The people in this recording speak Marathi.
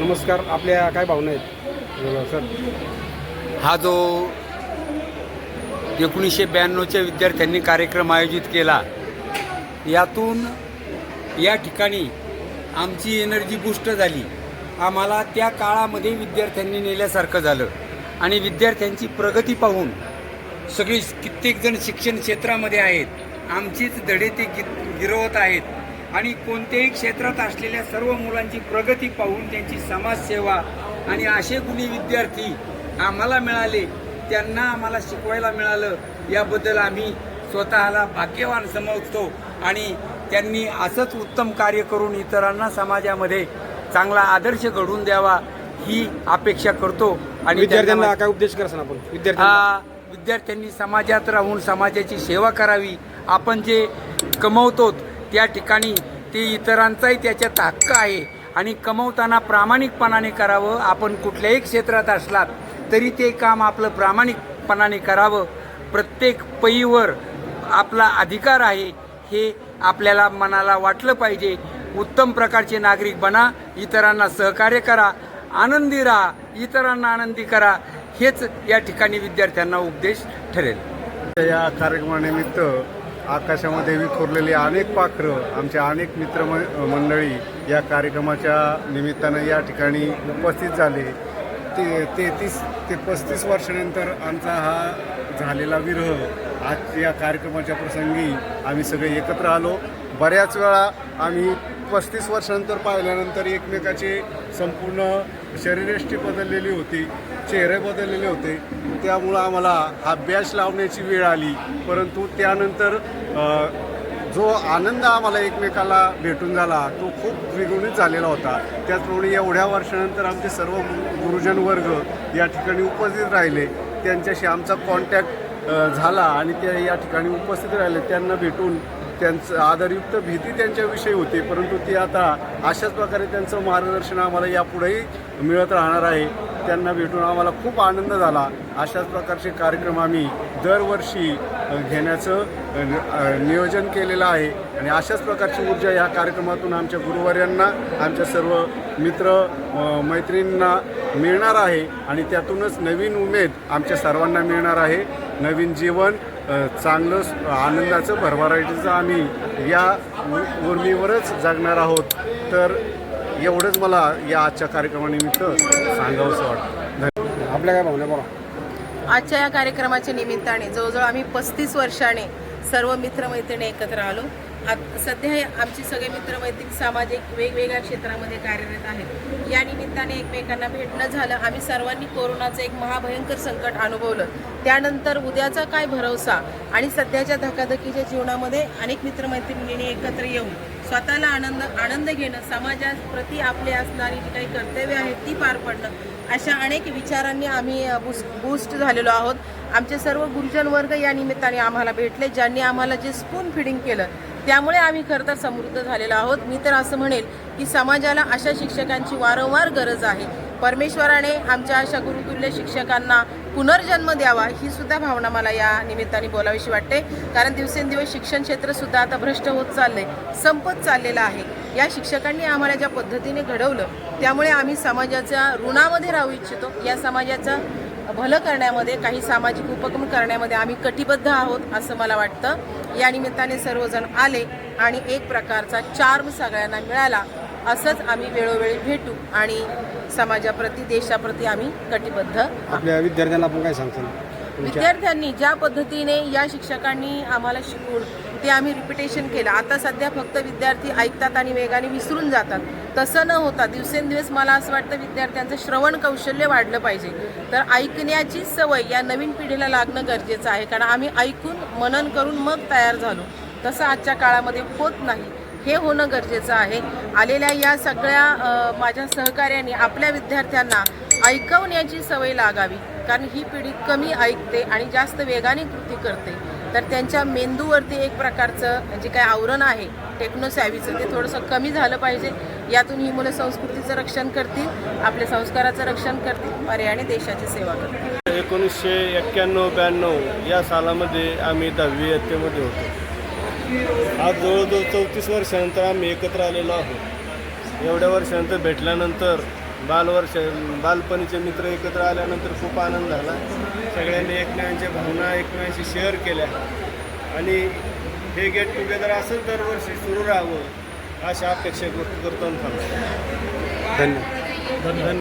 नमस्कार आपल्या काय भावना आहेत? सर हा जो एकोणीसशे ब्याण्णवच्या विद्यार्थ्यांनी कार्यक्रम आयोजित केला यातून या ठिकाणी आमची एनर्जी बूस्ट झाली. आम्हाला त्या काळामध्ये विद्यार्थ्यांनी नेल्यासारखं झालं. आणि विद्यार्थ्यांची प्रगती पाहून सगळी कित्येक जण शिक्षण क्षेत्रामध्ये आहेत. आमचीच धडे ते गि गिरवत आहेत. आणि कोणत्याही क्षेत्रात असलेल्या सर्व मुलांची प्रगती पाहून त्यांची समाजसेवा आणि असे गुणी विद्यार्थी आम्हाला मिळाले त्यांना आम्हाला शिकवायला मिळालं याबद्दल आम्ही स्वतःला भाग्यवान समजतो आणि त्यांनी असंच उत्तम कार्य करून इतरांना समाजामध्ये चांगला आदर्श घडवून द्यावा ही अपेक्षा करतो आणि विद्यार्थ्यांना काय उपदेश कराल आपण? विद्यार्थ्यांना. हा विद्यार्थ्यांनी समाजात राहून समाजाची सेवा करावी. आपण जे कमवतो त्या ठिकाणी ते इतरांचाही त्याच्यात हक्क आहे. आणि कमवताना प्रामाणिकपणाने करावं. आपण कुठल्याही क्षेत्रात असलात तरी ते काम आपलं प्रामाणिकपणाने करावं. प्रत्येक पैवर आपला अधिकार आहे हे आपल्याला मनाला वाटलं पाहिजे. उत्तम प्रकारचे नागरिक बना इतरांना सहकार्य करा आनंदी राहा इतरांना आनंदी करा. हेच या ठिकाणी विद्यार्थ्यांना उपदेश ठरेल. या कार्यक्रमानिमित्त आकाशामध्ये विखुरलेली अनेक पाखरं आमच्या अनेक मित्र मंडळी या कार्यक्रमाच्या निमित्तानं या ठिकाणी उपस्थित झाले. ते तेहतीस ते पस्तीस वर्षानंतर आमचा हा झालेला विरह आज या कार्यक्रमाच्या प्रसंगी आम्ही सगळे एकत्र आलो. बऱ्याच वेळा आम्ही पस्तीस वर्षानंतर पाहिल्यानंतर एकमेकाची संपूर्ण शरीरयष्टी बदललेली होती चेहरे बदललेले होते. त्यामुळं आम्हाला हा बॅच लावण्याची वेळ आली. परंतु त्यानंतर जो आनंद आम्हाला एकमेकाला भेटून झाला तो खूप द्विगुणित झालेला होता. त्याचप्रमाणे एवढ्या वर्षानंतर आमचे सर्व गुरुजन वर्ग या ठिकाणी उपस्थित राहिले. त्यांच्याशी आमचा कॉन्टॅक्ट झाला आणि ते या ठिकाणी उपस्थित राहिले. त्यांना भेटून त्यांचं आदरयुक्त भीती त्यांच्याविषयी होती परंतु ती आता अशाच प्रकारे त्यांचं मार्गदर्शन आम्हाला यापुढेही मिळत राहणार आहे. त्यांना भेटून आम्हाला खूप आनंद झाला. अशाच प्रकारचे कार्यक्रम आम्ही दरवर्षी घेण्याचं नियोजन केलेलं आहे. आणि अशाच प्रकारची ऊर्जा या कार्यक्रमातून आमच्या गुरुवार्यांना आमच्या सर्व मित्र मैत्रिणींना मिळणार आहे. आणि त्यातूनच नवीन उमेद आमच्या सर्वांना मिळणार आहे. नवीन जीवन चांगलं आनंदाचं भरभराटीचं आम्ही या उर्मीवरच जगणार आहोत. तर एवढंच मला या आजच्या कार्यक्रमानिमित्त सांगावंसं वाटतं. आपल्या काय भावना बघा आजच्या या कार्यक्रमाच्या निमित्ताने जवळजवळ आम्ही पस्तीस वर्षाने सर्व मित्रमैत्रिणी एकत्र आलो. आत- सध्या आमचे सगळे मित्रमैत्रिणी सामाजिक वेगवेगळ्या क्षेत्रामध्ये कार्यरत आहेत. या निमित्ताने एकमेकांना भेटणं झालं. आम्ही सर्वांनी कोरोनाचं एक महाभयंकर संकट अनुभवलं. त्यानंतर उद्याचा काय भरोसा आणि सध्याच्या धकाधकीच्या जीवनामध्ये अनेक मित्रमैत्रिणींनी एकत्र येऊन स्वतःला आनंद आनंद घेणं समाजाप्रती आपली असणारी जी काही कर्तव्य आहेत ती पार पडणं अशा अनेक विचारांनी आम्ही बुस बूस्ट बूस्ट झालेलो आहोत. आमचे सर्व गुरुजन वर्ग या निमित्ताने आम्हाला भेटले ज्यांनी आम्हाला जे स्पून फिडिंग केलं त्यामुळे आम्ही खरं तर समृद्ध झालेलो आहोत. मी तर असं म्हणेल की समाजाला अशा शिक्षकांची वारंवार गरज आहे. परमेश्वराने आमच्या अशा गुरुतुल्य शिक्षकांना पुनर्जन्म द्यावा ही सुद्धा भावना मला या निमित्ताने बोलावीशी वाटते. कारण दिवसेंदिवस शिक्षण क्षेत्र सुद्धा आता भ्रष्ट होत चाललंय संपत चाललेलं आहे. या शिक्षकांनी आम्हाला ज्या पद्धतीने घडवलं त्यामुळे आम्ही समाजाच्या ऋणामध्ये राहू इच्छितो. या समाजाचं भलं करण्यामध्ये काही सामाजिक उपक्रम करण्यामध्ये आम्ही कटिबद्ध आहोत असं मला वाटतं या निमित्ताने सर्वजण आले आणि एक प्रकारचा चार्म सगळ्यांना मिळाला असंच आम्ही वेळोवेळी भेटू आणि समाजाप्रती देशाप्रती आम्ही कटिबद्ध. आपल्या विद्यार्थ्यांना आपण काय तुमच्या विद्यार्थ्यांनी ज्या पद्धतीने या शिक्षकांनी आम्हाला शिकवून ते आम्ही रिपिटेशन केलं. आता सध्या फक्त विद्यार्थी ऐकतात आणि वेगाने विसरून जातात. तसं न होता दिवसेंदिवस मला असं वाटतं विद्यार्थ्यांचं श्रवण कौशल्य वाढलं पाहिजे. तर ऐकण्याची सवय या नवीन पिढीला लागणं गरजेचं आहे. कारण आम्ही ऐकून मनन करून मग तयार झालो. तसं आजच्या काळामध्ये होत नाही. हे होणं गरजेचं आहे. आलेल्या या सगळ्या माझ्या सहकार्यांनी आपल्या विद्यार्थ्यांना ऐकवण्याची सवय लागावी. कारण ही पिढी कमी ऐकते आणि जास्त वेगाने कृती करते. तर त्यांच्या मेंदूवरती एक प्रकारचं जे काय आवरण आहे टेक्नोसॅव्हीचं ते थोडंसं कमी झालं पाहिजे. यातून ही मुलं संस्कृतीचं रक्षण करतील आपल्या संस्काराचं रक्षण करतील पर्यायाने देशाची सेवा करतील. एकोणीसशे एक्क्याण्णव ब्याण्णव या सालामध्ये आम्ही दहावी इयत्तेमध्ये होतो. आज जवळजवळ चौतीस वर्षानंतर आम्ही एकत्र आलेलो आहोत. एवढ्या वर्षानंतर भेटल्यानंतर बालवर्ष बालपणीचे मित्र एकत्र आल्यानंतर खूप आनंद झाला. सगळ्यांनी एकमेकांच्या भावना एकमेकांशी शेअर केल्या. आणि हे गेट टुगेदर असंच दरवर्षी सुरू राहावं अशा अपेक्षा व्यक्त करतो धन्यवाद. धन्यवाद.